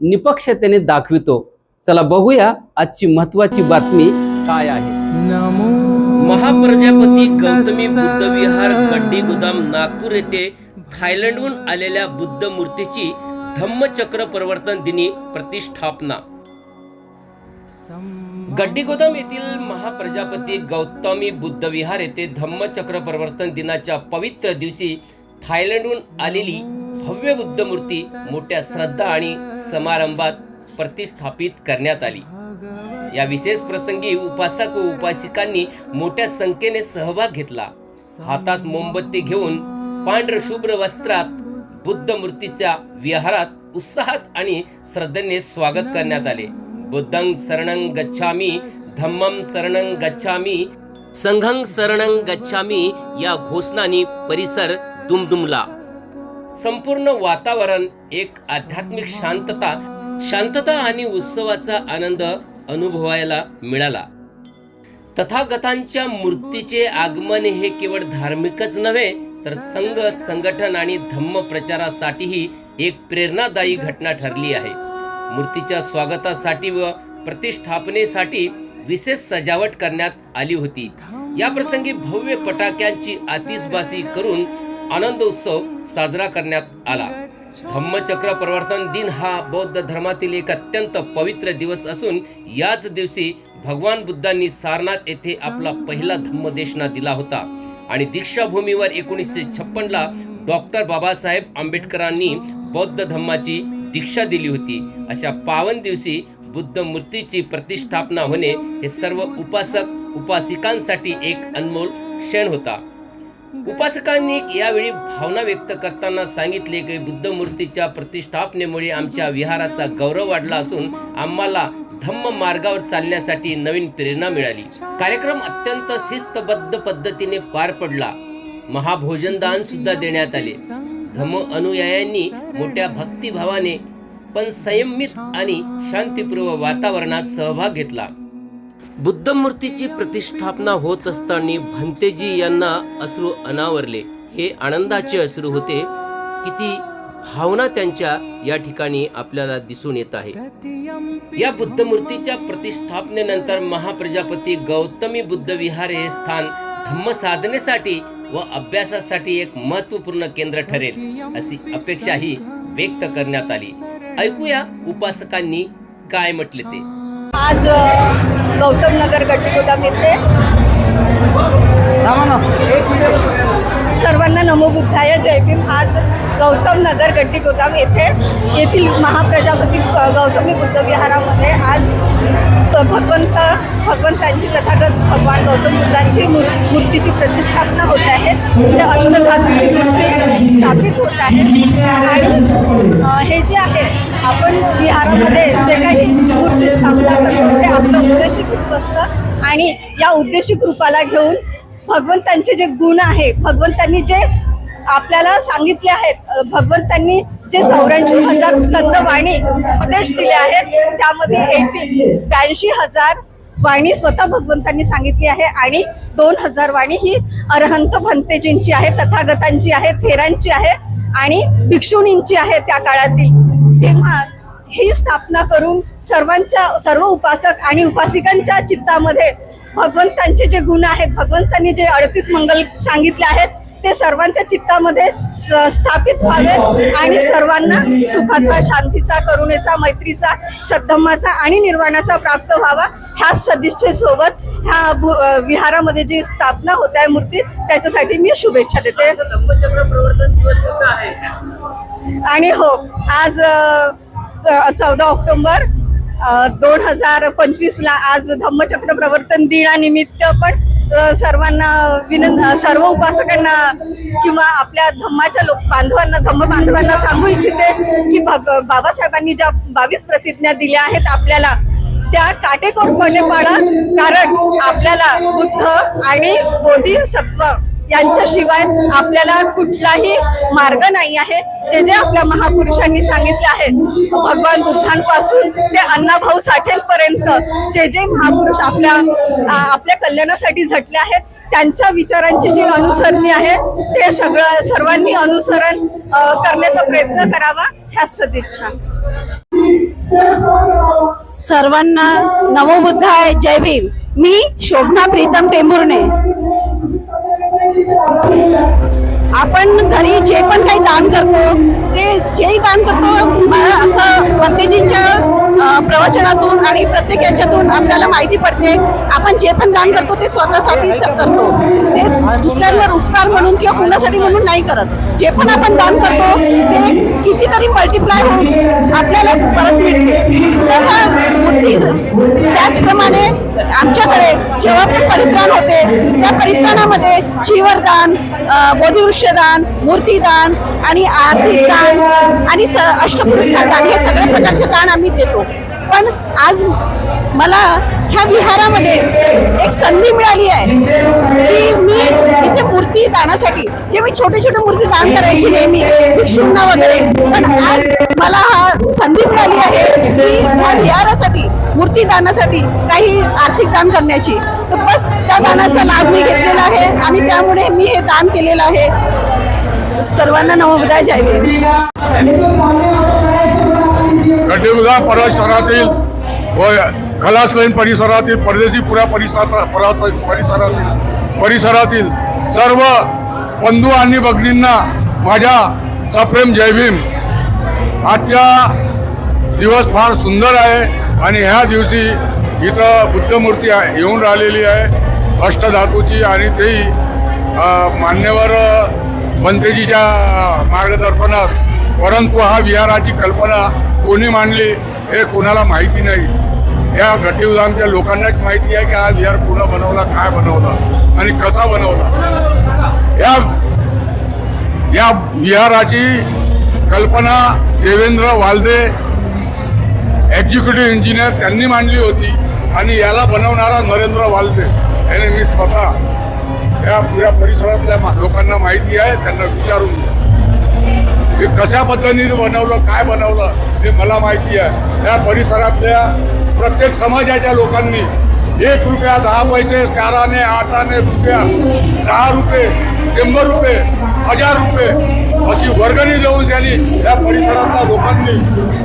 निपक्षतेने दाखवितो. चला बघूया आजची महत्वाची बातमी काय आहे. महाप्रजापती गौतमी बुद्ध विहार गड्डी गोदाम नागपूर येथे थायलंडहून आलेल्या बुद्ध मूर्तीची धम्मचक्र परिवर्तन दिनी प्रतिष्ठापना. गड्डी गोदाम येथील महाप्रजापती गौतमी बुद्ध विहार येथे धम्मचक्र परिवर्तन दिनाच्या पवित्र दिवशी थायलंडहून आलेली भव्य बुद्ध मूर्ती मोठ्या श्रद्धा आणि समारंभात प्रतिष्ठापित करण्यात आली. या विशेष प्रसंगी उपासक व उपासिकांनी मोठ्या संख्येने सहभाग घेतला. हातात मोमबत्ती घेऊन पांढर शुभ्र वस्त्रात बुद्ध मूर्तीच्या विहारात उत्साहात आणि श्रद्धेने स्वागत करण्यात आले. बुद्धं शरणं गच्छामी धम्मं शरणं गच्छामी संघं शरणं गच्छामी या घोषणाने परिसर दुमदुमला. संपूर्ण वातावरण एक आध्यात्मिक शांतता शांतता आणि उत्सवाचा आनंद अनुभवायला मिळाला. तथागतांच्या मूर्तीचे आगमन हे केवळ धार्मिकच नव्हे तर संघ संघटन आणि धम्म प्रचारासाठीही एक प्रेरणादायी घटना ठरली आहे. मूर्तीच्या स्वागतासाठी व प्रतिष्ठापनेसाठी विशेष सजावट करण्यात आली होती. या प्रसंगी भव्य पटाक्यांची आतिषबाजी करून आनंद उत्सव साजरा करण्यात आला. धम्मचक्र प्रवर्तन दिन हा बौद्ध धर्मातील एक अत्यंत पवित्र दिवस असून याच दिवशी भगवान बुद्धांनी सारनाथ येथे आपला पहिला धम्मदेशना दिला होता. आणि दीक्षाभूमीवर एकोणीसशे छप्पनला डॉक्टर बाबासाहेब आंबेडकरांनी बौद्ध धम्माची दीक्षा दिली होती. अशा पावन दिवशी बुद्ध मूर्तीची प्रतिष्ठापना होणे हे सर्व उपासक उपासिकांसाठी एक अनमोल क्षण होता. उपासकांनी यावेळी भावना व्यक्त करताना सांगितले की बुद्ध मूर्तीच्या प्रतिष्ठापनेमुळे आमच्या विहाराचा गौरव वाढला असून आम्हाला धम्म मार्गावर चालण्यासाठी नवीन प्रेरणा मिळाली. कार्यक्रम अत्यंत शिस्तबद्ध पद्धतीने पार पडला. महाभोजनदान सुद्धा देण्यात आले. धम्म अनुयायांनी मोठ्या भक्तिभावाने पण संयमित आणि शांतीपूर्व वातावरणात सहभाग घेतला. बुद्ध मूर्तीची प्रतिष्ठापना होत असताना भंतेजी यांना अश्रू अनावरले. हे आनंदाचे अश्रू होते. किती भावना त्यांच्या या ठिकाणी आपल्याला दिसून येत आहे. या बुद्ध मूर्तीच्या प्रतिष्ठापनेनंतर महाप्रजापती गौतमी बुद्ध विहार हे स्थान धम्म साधनेसाठी व अभ्यासासाठी एक महत्त्वपूर्ण केंद्र ठरेल अशी अपेक्षाही व्यक्त करण्यात आली. ऐकूया उपासकांनी काय म्हटले ते. आज गौतम नगर गोदाम येथे. सर्वांना नमो बुद्धाय जय भीम. आज गौतम नगर गोदाम येथे येथील महाप्रजापती गौतमी बुद्ध विहारामध्ये आज भगवंत भगवंतांची तथागत भगवान गौतम बुद्धांची मूर मूर्तीची प्रतिष्ठापना होत आहे. तिथे अष्टधातूची मूर्ती स्थापित होत आहे. आणि हे जे आहे आपण विहारामध्ये जे काही मूर्ती स्थापना करतो ते आपलं उद्देशिक रूप असतं. आणि या उद्देशिक रूपाला घेऊन भगवंतांचे जे गुण आहे भगवंतांनी जे आपल्याला सांगितले आहेत भगवंतांनी जे चौऱ्याऐंशी हजार स्कंद वाणी उपदेश दिले आहेत त्यामध्ये एटी ब्याऐंशी हजार वाणी स्वतः भगवंतांनी सांगितली आहे आणि दोन हजार वाणी ही अरहंत भंतेजींची आहे तथागतांची आहे थेरांची आहे आणि भिक्षुणींची आहे त्या काळातील. तेव्हा ही स्थापना करून सर्वांच्या सर्व उपासक आणि उपासिकांच्या चित्तामध्ये भगवंतांचे जे गुण आहेत भगवंतांनी जे अडतीस मंगल सांगितले आहेत ते सर्वांच्या चित्तामध्ये स्थापित व्हावे आणि सर्वांना सुखाचा शांतीचा करुणेचा मैत्रीचा सद्धम्माचा आणि निर्वाणाचा प्राप्त व्हावा ह्या सदिच्छेसोबत ह्या विहारामध्ये जी स्थापना होत आहे मूर्ती त्याच्यासाठी मी शुभेच्छा देते. धम्मचक्र प्रवर्तन दिवस सुद्धा आहे. आणि हो आज चौदा ऑक्टोंबर दोन हजार पंचवीसला आज धम्मचक्र प्रवर्तन दिनानिमित्त पण सर्वांना विनंत सर्व उपासकांना किंवा आपल्या धम्माच्या लोक बांधवांना धम्म बांधवांना सांगू इच्छिते की बाबासाहेबांनी ज्या बावीस प्रतिज्ञा दिल्या आहेत आपल्याला त्या काटेकोरपणे पाळा. कारण आपल्याला बुद्ध आणि बोधिसत्व यांच्याशिवाय आपल्याला कुठलाही मार्ग नाही आहे. जे जे आपल्या महापुरुषांनी सांगितले आहे भगवान बुद्धांपासून ते अण्णाभाऊ साठेंपर्यंत जे जे महापुरुष आपल्या आपल्या कल्याणासाठी झटले आहेत त्यांच्या विचारांची जी अनुसरणी आहे ते सगळं सर्वांनी अनुसरण करण्याचा प्रयत्न करावा ह्याच सदिच्छा. सर्वांना नवोबुद्धाय जय भीम. मी शोभना प्रीतम टेंभुर्णे. आपण घरी जे पण काही दान करतो ते जेही दान करतो मला असं पंतेजींच्या प्रवचनातून आणि प्रत्येक याच्यातून आपल्याला माहिती पडते. आपण जे पण दान करतो ते स्वतःसाठी करतो. ते दुसऱ्यांवर उपकार म्हणून किंवा कुणासाठी म्हणून नाही करत. जे पण आपण दान करतो ते कितीतरी मल्टिप्लाय होऊन आपल्यालाच परत मिळते. तर हा त्याचप्रमाणे आमच्याकडे जेव्हा पण परित्राण होते त्या परित्राणामध्ये जीवरदान अ, बोधिवृक्षदान मूर्तीदान आणि आर्थिक दान आणि स अष्टपुरस्कार दान हे सगळ्या प्रकारचे दान आम्ही देतो. पण आज मला ह्या विहारामध्ये एक संधी मिळाली आहे की मी इथे मूर्ती दानासाठी जे मी छोटे छोटे मूर्ती दान करायची नेहमी भिक्षूंना वगैरे पण आज मला हा संधी मिळाली आहे. की ह्या विहारासाठी मूर्ती दानासाठी काही आर्थिक दान करण्याची. तर बस त्या दानाचा लाभ मी घेतलेला आहे आणि त्यामुळे मी हे दान केलेलं आहे. सर्वांना नवोदय जय भीम. गड्डेगुदा परिसरातील व खलास परिसरातील परदेशी पुऱ्या परिसरात परिसरातील परिसरातील सर्व बंधू आणि भगिनींना माझ्या सप्रेम जय भीम. आजचा दिवस फार सुंदर आहे आणि ह्या दिवशी इथं बुद्धमूर्ती येऊन राहिलेली आहे अष्टधातूची आणि तेही मान्यवर बनतेजीच्या मार्गदर्शनात. परंतु हा विहाराची कल्पना कोणी मांडली हे कोणाला माहिती नाही. या गटीउदामच्या लोकांनाच माहिती आहे की हा विहार पुन्हा बनवला काय बनवला आणि कसा बनवला. या या विहाराची कल्पना देवेंद्र वालदे एक्झिक्युटिव्ह इंजिनियर त्यांनी मांडली होती आणि याला बनवणारा नरेंद्र वालदे. याने मी स्वतः या पुऱ्या परिसरातल्या लोकांना माहिती आहे त्यांना विचारून हे कशा पद्धतीने बनवलं काय बनवलं हे मला माहिती आहे. या परिसरातल्या प्रत्येक समाजाच्या लोकांनी एक रुपया दहा पैसे चाराने आठाने रुपया दहा रुपये शंभर रुपये हजार रुपये अशी वर्गणी देऊन त्यांनी या परिसरातल्या लोकांनी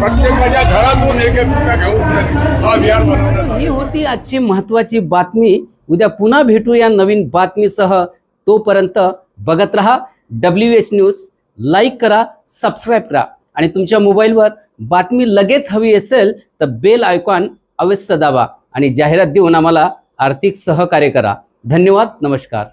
प्रत्येकाच्या घरातून एक एक रुपया घेऊन त्यांनी हा विहार बनवण्यात ही होती आजची महत्वाची बातमी. उद्या पुन्हा भेटू या नवीन बातमीसह. तोपर्यंत बघत रहा डब्ल्यू एच न्यूज लाईक करा सबस्क्राईब करा. आणि तुमच्या मोबाईलवर बातमी लगेच हवी असेल तर बेल आयकॉन अवश्य दाबा. आणि जाहिरात देऊन आम्हाला आर्थिक सहकार्य करा. धन्यवाद नमस्कार.